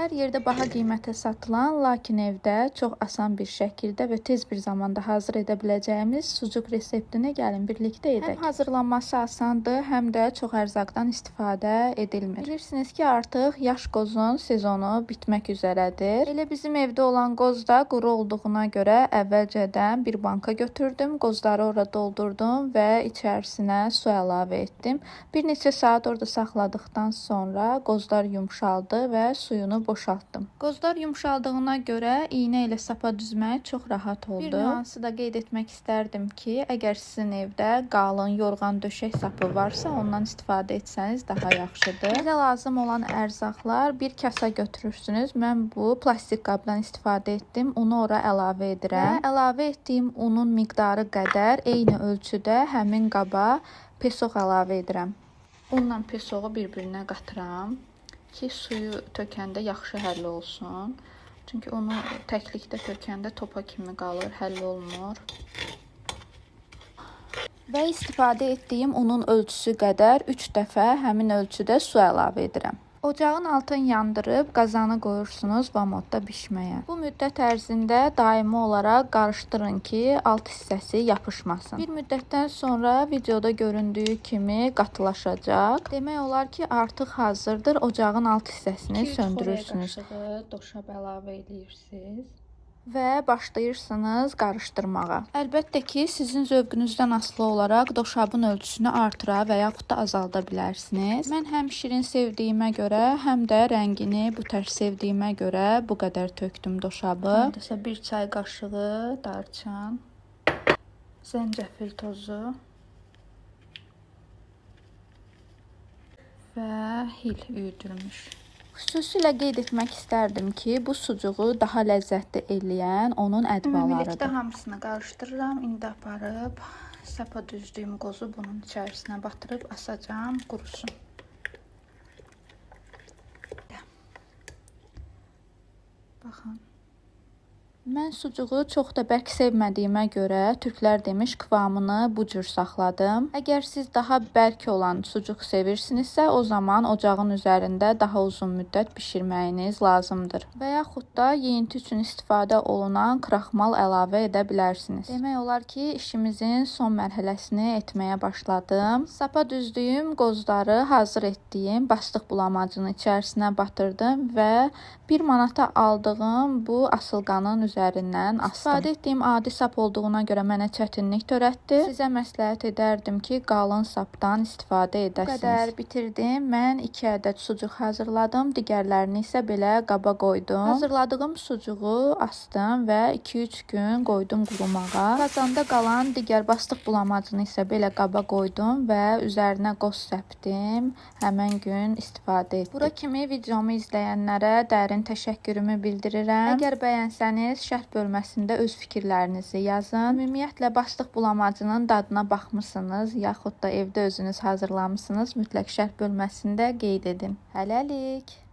Hər yerdə baha qiymətə satılan, lakin evdə çox asan bir şəkildə və tez bir zamanda hazır edə biləcəyimiz sucuk reseptini gəlin birlikdə edək. Həm hazırlanması asandır, həm də çox ərzaqdan istifadə edilmir. Bilirsiniz ki, artıq yaş qozun sezonu bitmək üzrədir. Elə bizim evdə olan qoz da quru olduğuna görə əvvəlcədən bir banka götürdüm, qozları ora doldurdum və içərisinə su əlavə etdim. Bir neçə saat orada saxladıqdan sonra qozlar yumşaldı və suyunu boşaltdım. Qozlar yumşaldığına görə iynə ilə sapa düzmək çox rahat oldu. Bir nüansı da qeyd etmək istərdim ki, əgər sizin evdə qalın yorğan döşək sapı varsa, ondan istifadə etsəniz daha yaxşıdır. Bizə lazım olan ərzaqlar bir kasa götürürsünüz. Mən bu plastik qabdan istifadə etdim. Unu ora əlavə edirəm. Və əlavə etdiyim unun miqdarı qədər eyni ölçüdə həmin qaba pesoq əlavə edirəm. Unla pesoğu bir-birinə qatıram ki, suyu tökəndə yaxşı həll olsun. Çünki onu təklikdə tökəndə topa kimi qalır, həll olmur. Və istifadə etdiyim unun ölçüsü qədər 3 dəfə həmin ölçüdə su əlavə edirəm. Ocağın altını yandırıb qazanı qoyursunuz vamodda bişməyə. Bu müddət ərzində daimi olaraq qarışdırın ki, alt hissəsi yapışmasın. Bir müddətdən sonra videoda göründüyü kimi qatılaşacaq. Demək olar ki, artıq hazırdır. Ocağın alt hissəsini söndürürsünüz. Doşab əlavə edirsiniz və başlayırsınız qarışdırmağa. Əlbəttə ki, sizin zövqünüzdən asılı olaraq doşabın ölçüsünü artıra və yaxud da azalda bilərsiniz. Mən həm şirin sevdiyimə görə, həm də rəngini bu tərz sevdiyimə görə bu qədər tökdüm doşabı. Hardasa 1 çay qaşığı darçan, zəncəfil tozu və hil üyüdülmüş. Xüsusilə qeyd etmək istərdim ki, bu sucuğu daha ləzzətli eləyən onun ədvalarıdır. Ümumilikdə hamısını qarışdırıram. İndi aparıb sapa düzdüyüm qozu bunun içərisinə batırıb asacağam, qurusun. Baxın. Mən sucuğu çox da bərk sevmədiyimə görə türklər demiş kıvamını bu cür saxladım. Əgər siz daha bərk olan sucuq sevirsinizsə, o zaman ocağın üzərində daha uzun müddət bişirməyiniz lazımdır. Və yaxud da yeyinti üçün istifadə olunan kraxmal əlavə edə bilərsiniz. Demək olar ki, işimizin son mərhələsini etməyə başladım. Sapa düzdüyüm qozları hazır etdiyim bastıq bulamacının içərisinə batırdım və 1 manata aldığım bu asılqanın üzərindən astım. İstifadə etdiyim adi sap olduğuna görə mənə çətinlik törətdi. Sizə məsləhət edərdim ki, qalın sapdan istifadə edəsiniz. Bu qədər bitirdim. Mən 2 ədəd sucuq hazırladım. Digərlərini isə belə qaba qoydum. Hazırladığım sucuğu astım və 2-3 gün qoydum qurumağa. Qazanda qalan digər bastıq bulamacını isə belə qaba qoydum və üzərinə qoz səpdim. Həmin gün istifadə etdim. Bura kimi videomu izləyənlərə dərin təşəkkürümü bildirirəm. Əgər bəyənsəniz, şərh bölməsində öz fikirlərinizi yazın. Ümumiyyətlə bastıq bulamacının dadına baxmısınız, yaxud da evdə özünüz hazırlamısınız, mütləq şərh bölməsində qeyd edin. Hələlik.